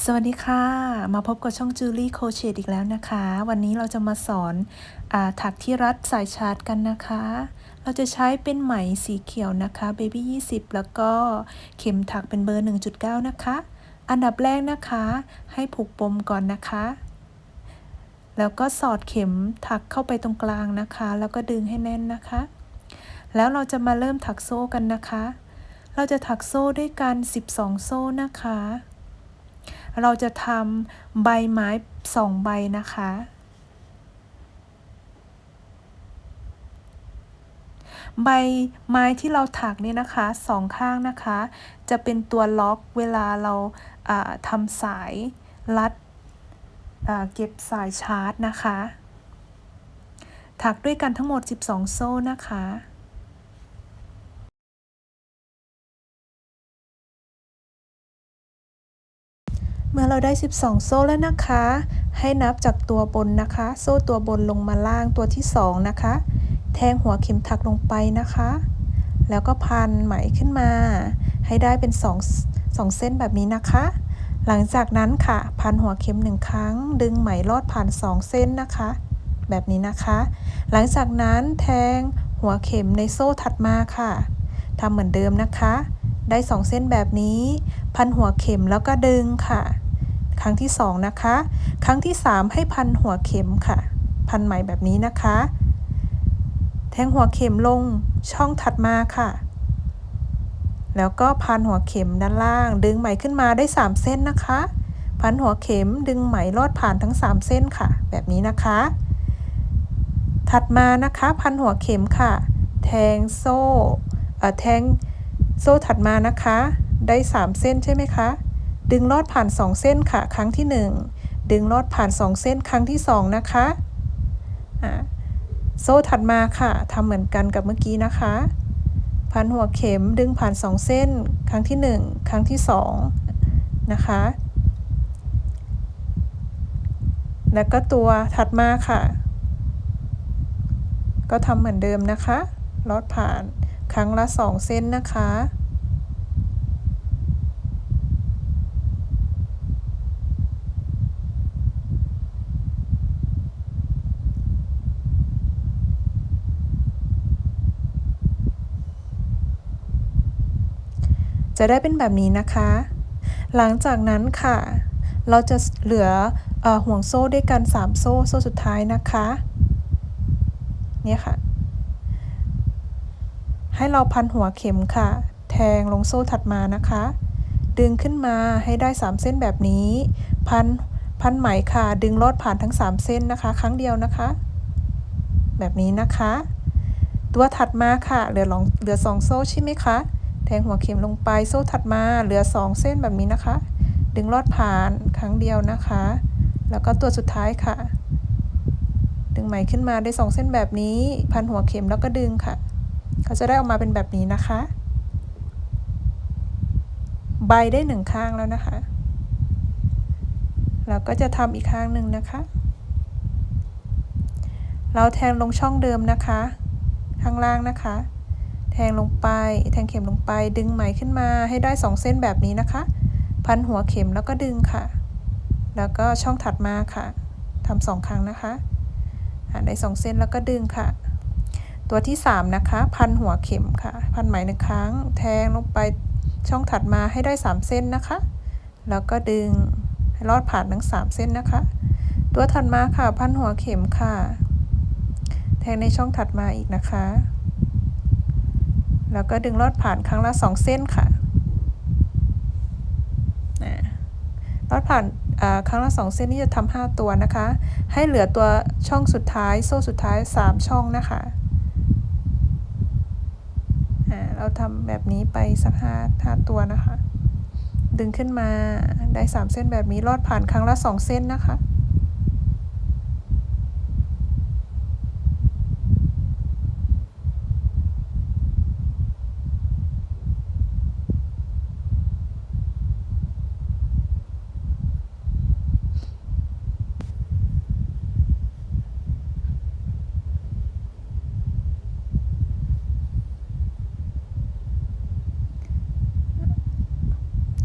สวัสดีค่ะ มาพบกับช่องจูลี่โคเชตอีกแล้วนะคะ วันนี้เราจะมาสอนอถักที่รัดสายชาร์จกันนะคะ เราจะใช้เป็นไหมสีเขียวนะคะ Baby 20 แล้วก็เข็มถักเป็นเบอร์ 1.9 นะคะ อันดับแรกนะคะ ให้ผูกปมก่อนนะคะ แล้วก็สอดเข็มถักเข้าไปตรงกลางนะคะ แล้วก็ดึงให้แน่นนะคะ แล้วเราจะมาเริ่มถักโซ่กันนะคะ เราจะถักโซ่ด้วยกัน 12 โซ่นะคะ เราจะทำใบไม้สองใบนะคะ ใบไม้ที่เราถักเนี่ยนะคะสองข้างนะคะ จะเป็นตัวล็อกเวลาเราทำสายรัดเก็บสายชาร์จนะคะ ถักด้วยกันทั้งหมด 12 โซ่นะคะ เมื่อเราได้ 12 โซ่แล้วนะคะ ให้นับจากตัวบนนะคะ โซ่ตัวบนลงมาล่างตัวที่ 2 นะคะ แทงหัวเข็มถักลงไปนะคะ แล้วก็พันไหมขึ้นมา ให้ได้เป็น 2 2 เส้นแบบนี้นะคะ หลังจากนั้นค่ะ พันหัวเข็มหนึ่งครั้ง ดึงไหมลอดผ่าน 2 เส้นนะคะ แบบนี้นะคะ หลังจากนั้นแทงหัวเข็มในโซ่ถัดมาค่ะทำเหมือนเดิมนะคะ ได้ 2 เส้นแบบนี้ พันหัวเข็มแล้วก็ดึงค่ะ ครั้งที่ 2 นะคะ ครั้งที่ 3 ให้พันหัวเข็มค่ะ พันใหม่แบบนี้นะคะ แทงหัวเข็มลงช่องถัดมาค่ะ แล้วก็พันหัวเข็มด้านล่าง ดึงไหมขึ้นมาได้ 3 เส้นนะคะ พันหัวเข็มดึงไหมลอดผ่านทั้ง 3 เส้นค่ะ แบบนี้นะคะ ถัดมานะคะพันหัวเข็มค่ะ แทงโซ่แทงโซ่ถัดมานะคะ ได้ 3 เส้นใช่ไหมคะ ดึงลอดผ่าน 2 เส้นค่ะ ครั้งที่ 1 ดึงลอดผ่าน 2 เส้นครั้งที่ 2 นะคะโซ่ถัดมาค่ะทำเหมือนกันกับเมื่อกี้นะคะพันหัวเข็มดึงผ่าน 2 เส้น ครั้งที่ 1 ครั้งที่ 2 นะคะ แล้วก็ตัวถัดมาค่ะ ก็ทำเหมือนเดิมนะคะ ลอดผ่านครั้งละ 2 เส้นนะคะ จะได้เป็นแบบนี้นะคะ หลังจากนั้นค่ะ เราจะเหลืออห่วงโซ่ด้วยกัน 3 โซ่โซ่สุดท้ายนะคะเนี่ยค่ะ ให้เราพันหัวเข็มค่ะ แทงลงโซ่ถัดมานะคะ ดึงขึ้นมาให้ได้ 3 เส้นแบบนี้ พันพันไหมค่ะ ดึงลอดผ่านทั้ง 3 เส้นนะคะ ครั้งเดียวนะคะ แบบนี้นะคะ ตัวถัดมาค่ะ เหลือลองเหลือ2โซ่ใช่ไหมคะ แทงหัวเข็มลงไปโซ่ถัดมาเหลือ 2 เส้นแบบนี้นะคะ ดึงลอดผ่านครั้งเดียวนะคะ แล้วก็ตัวสุดท้ายค่ะ ดึงไหมขึ้นมาได้ 2 เส้นแบบนี้ พันหัวเข็มแล้วก็ดึงค่ะ เขาจะได้ออกมาเป็นแบบนี้นะคะ ใบได้หนึ่งข้างแล้วนะคะเราก็จะทำอีกข้างหนึ่งนะคะ เราแทงลงช่องเดิมนะคะ ข้างล่างนะคะ แทงลงไป แทงเข็มลงไป ดึงไหมขึ้นมาให้ได้ 2 เส้นแบบนี้นะคะ พันหัวเข็มแล้วก็ดึงค่ะ แล้วก็ช่องถัดมาค่ะทำสองครั้งนะคะได้2เส้นแล้วก็ดึงค่ะ ตัวที่ 3 นะคะ พันหัวเข็มค่ะ พันไหมหนึ่งครั้ง แทงลงไปช่องถัดมาให้ได้ 3 เส้นนะคะ แล้วก็ดึงให้ลอดผ่านทั้ง 3 เส้นนะคะ ตัวถัดมาค่ะ พันหัวเข็มค่ะ แทงในช่องถัดมาอีกนะคะ แล้วก็ดึงลอดผ่านครั้งละ2เส้นค่ะลอดผ่านครั้งละ2เส้นนี่จะทำ5ตัวนะคะ ให้เหลือตัวช่องสุดท้ายโซ่สุดท้าย3ช่องนะคะเราทำแบบนี้ไปสักห้าห้าตัวนะคะ ดึงขึ้นมาได้3เส้นแบบนี้ลอดผ่านครั้งละ2เส้นนะคะ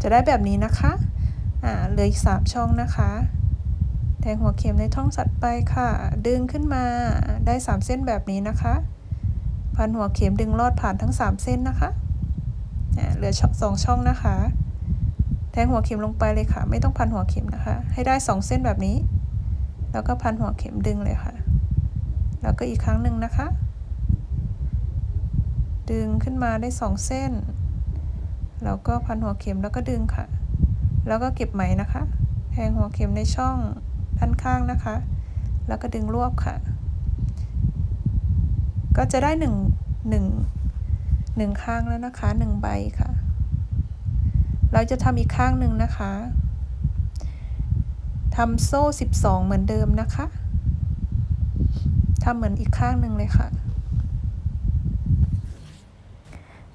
จะได้แบบนี้นะคะอ่าเหลืออีก 3 ช่องนะคะ แทงหัวเข็มในช่องสัดไปค่ะ ดึงขึ้นมาได้ 3 เส้นแบบนี้นะคะพันหัวเข็มดึงลอดผ่านทั้ง 3 เส้นนะคะอ่าเหลือสองช่องนะคะ แทงหัวเข็มลงไปเลยค่ะ ไม่ต้องพันหัวเข็มนะคะ ให้ได้ 2 เส้นแบบนี้ แล้วก็พันหัวเข็มดึงเลยค่ะ แล้วก็อีกครั้งหนึ่งนะคะ ดึงขึ้นมาได้ 2 เส้น แล้วก็พันหัวเข็มแล้วก็ดึงค่ะ แล้วก็เก็บไหมนะคะ แทงหัวเข็มในช่องด้านข้างนะคะ แล้วก็ดึงรวบค่ะ ก็จะได้หนึ่งหนึ่งหนึ่งข้างแล้วนะคะหนึ่งใบค่ะ เราจะทำอีกข้างหนึ่งนะคะทำโซ่ 12 เหมือนเดิมนะคะทำเหมือนอีกข้างหนึ่งเลยค่ะ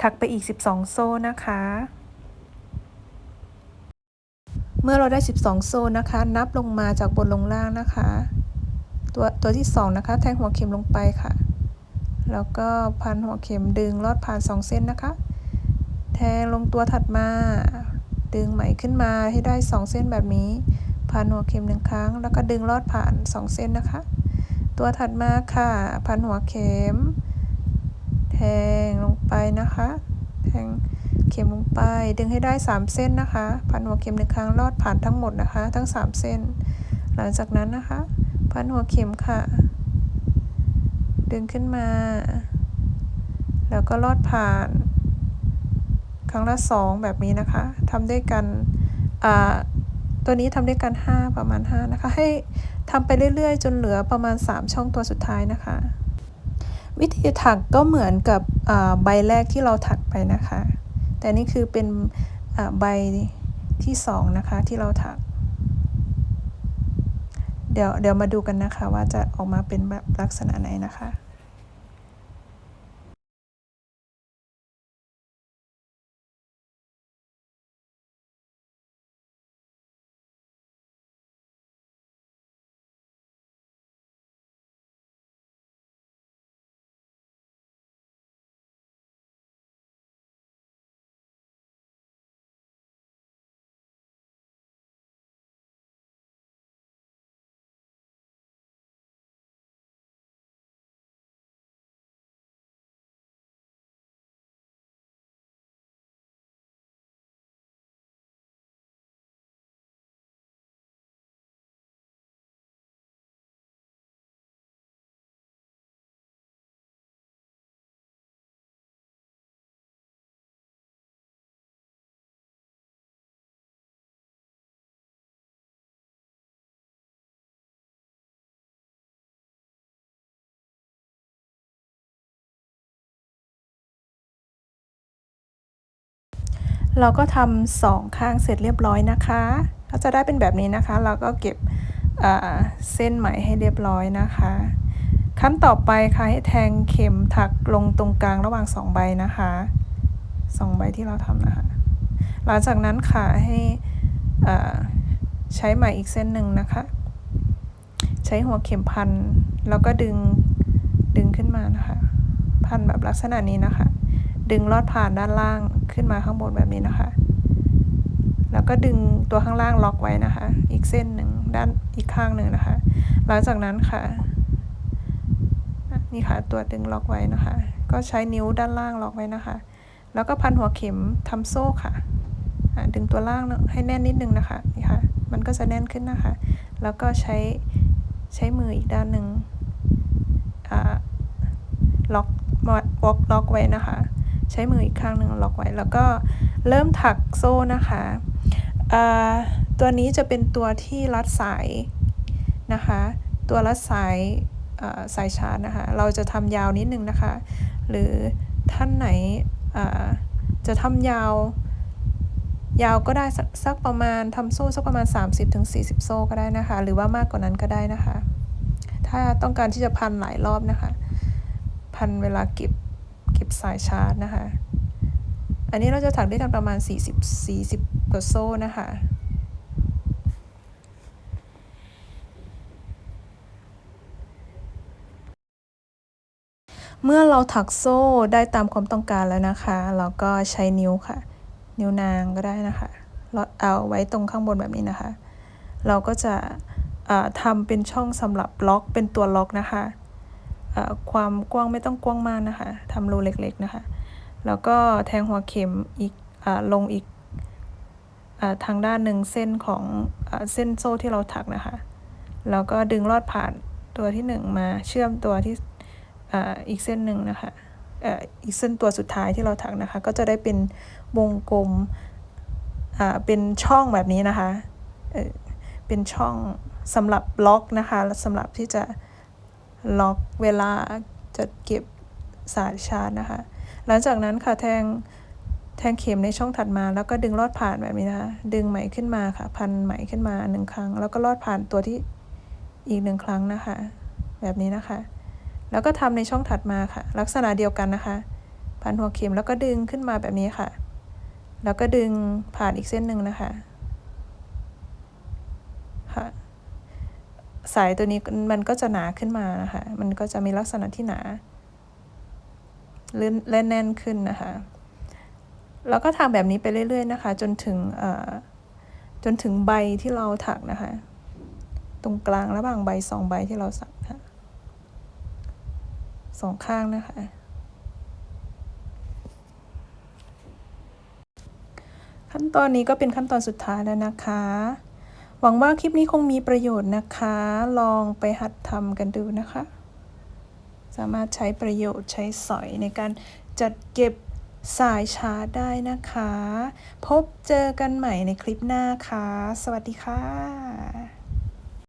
ถักไปอีก 12 โซ่นะคะ เมื่อเราได้ 12 โซ่นะคะ นับลงมาจากบนลงล่างนะคะ ตัวตัวที่ 2 นะคะ แทงหัวเข็มลงไปค่ะ แล้วก็พันหัวเข็มดึงลอดผ่าน 2 เส้นนะคะ แทงลงตัวถัดมา ดึงไหมขึ้นมาให้ได้ 2 เส้นแบบนี้ พันหัวเข็มหนึ่งครั้ง แล้วก็ดึงลอดผ่าน 2 เส้นนะคะ ตัวถัดมาค่ะ พันหัวเข็ม แทงลงไปนะคะ แทงเข็มลงไป ดึงให้ได้ 3 เส้นนะคะ พันหัวเข็มหนึ่งครั้งลอดผ่านทั้งหมดนะคะ ทั้ง 3 เส้น หลังจากนั้นนะคะ พันหัวเข็มค่ะ ดึงขึ้นมา แล้วก็ลอดผ่าน ครั้งละ 2 แบบนี้นะคะทำด้วยกันตัวนี้ทำด้วยกัน 5 ประมาณ 5 นะคะ ให้ทำไปเรื่อย ๆ จนเหลือประมาณ 3 ช่องตัวสุดท้ายนะคะ วิธีถักก็เหมือนกับใบแรกที่เราถักไปนะคะ แต่นี่คือเป็นใบที่สองนะคะที่เราถัก เดี๋ยวเดี๋ยวมาดูกันนะคะว่าจะออกมาเป็นแบบลักษณะไหนนะคะ เราก็ทำสองข้างเสร็จเรียบร้อยนะคะก็จะได้เป็นแบบนี้นะคะ เราก็เก็บเส้นไหมให้เรียบร้อยนะคะ ขั้นต่อไปค่ะให้แทงเข็มถักลงตรงกลางระหว่างสองใบนะคะสองใบที่เราทำนะคะ หลังจากนั้นค่ะให้ใช้ไหมอีกเส้นหนึ่งนะคะ ใช้หัวเข็มพันแล้วก็ดึงดึงขึ้นมานะคะ พันแบบลักษณะนี้นะคะ ดึงลอดผ่านด้านล่างขึ้นมาข้างบนแบบนี้นะคะ แล้วก็ดึงตัวข้างล่างล็อกไว้นะคะ อีกเส้นหนึ่งด้านอีกข้างหนึ่งนะคะ หลังจากนั้นค่ะ นี่ค่ะตัวดึงล็อกไว้นะคะ ก็ใช้นิ้วด้านล่างล็อกไว้นะคะ แล้วก็พันหัวเข็มทำโซ่ค่ะดึงตัวล่างให้แน่นนิดนึงนะคะนี่ค่ะ มันก็จะแน่นขึ้นนะคะ แล้วก็ใช้ใช้มืออีกด้านหนึ่งล็อกล็อกไว้นะคะ ใช้มืออีกข้างหนึ่งล็อกไว้ แล้วก็เริ่มถักโซ่นะคะตัวนี้จะเป็นตัวที่รัดสายนะคะ ตัวรัดสายสายชาร์จนะคะ เราจะทำยาวนิดนึงนะคะ หรือท่านไหนจะทำยาวยาวก็ได้สักประมาณทำโซ่สักประมาณ 30-40 โซ่ก็ได้นะคะ หรือว่ามากกว่านั้นก็ได้นะคะ ถ้าต้องการที่จะพันหลายรอบนะคะ พันเวลาเก็บ เก็บสายชาร์จนะคะ อันนี้เราจะถักด้วยกันประมาณ 40 40กว่าโซ่นะคะเมื่อเราถักโซ่ได้ตามความต้องการแล้วนะคะ เราก็ใช้นิ้วค่ะ นิ้วนางก็ได้นะคะเอาไว้ตรงข้างบนแบบนี้นะคะ เราก็จะทำเป็นช่องสำหรับล็อกเป็นตัวล็อกนะคะ ความกว้างไม่ต้องกว้างมากนะคะทำรูเล็กๆนะคะ แล้วก็แทงหัวเข็มอีกอลงอีกอทางด้านหนึ่งเส้นของอเส้นโซ่ที่เราถักนะคะ แล้วก็ดึงลอดผ่านตัวที่ 1 มาเชื่อมตัวที่ออีกเส้นหนึ่งนะคะอีกเส้นตัวสุดท้ายที่เราถักนะคะ ก็จะได้เป็นวงกลมเป็นช่องแบบนี้นะคะเป็นช่องสำหรับล็อกนะคะสำหรับที่จะ ล็อกเวลาจะเก็บสายชาร์จนะคะ หลังจากนั้นค่ะแทงแทงเข็มในช่องถัดมาแล้วก็ดึงลอดผ่านแบบนี้นะคะ ดึงไหมขึ้นมาค่ะ พันไหมขึ้นมาหนึ่งครั้ง แล้วก็ลอดผ่านตัวที่อีกหนึ่งครั้งนะคะ แบบนี้นะคะ แล้วก็ทำในช่องถัดมาค่ะ ลักษณะเดียวกันนะคะ พันหัวเข็มแล้วก็ดึงขึ้นมาแบบนี้ค่ะ แล้วก็ดึงผ่านอีกเส้นหนึ่งนะคะ ค่ะ สายตัวนี้มันก็จะหนาขึ้นมานะคะ มันก็จะมีลักษณะที่หนาและแน่นขึ้นนะคะ แล้วก็ทำแบบนี้ไปเรื่อยๆนะคะ จนถึงจนถึงใบที่เราถักนะคะ ตรงกลางระหว่างใบสองใบที่เราสักค่ะสองข้างนะคะ ขั้นตอนนี้ก็เป็นขั้นตอนสุดท้ายแล้วนะคะ หวังว่าคลิปนี้คงมีประโยชน์นะคะ ลองไปหัดทำกันดูนะคะ สามารถใช้ประโยชน์ใช้สอยในการจัดเก็บสายชาร์จได้นะคะ พบเจอกันใหม่ในคลิปหน้าค่ะ สวัสดีค่ะ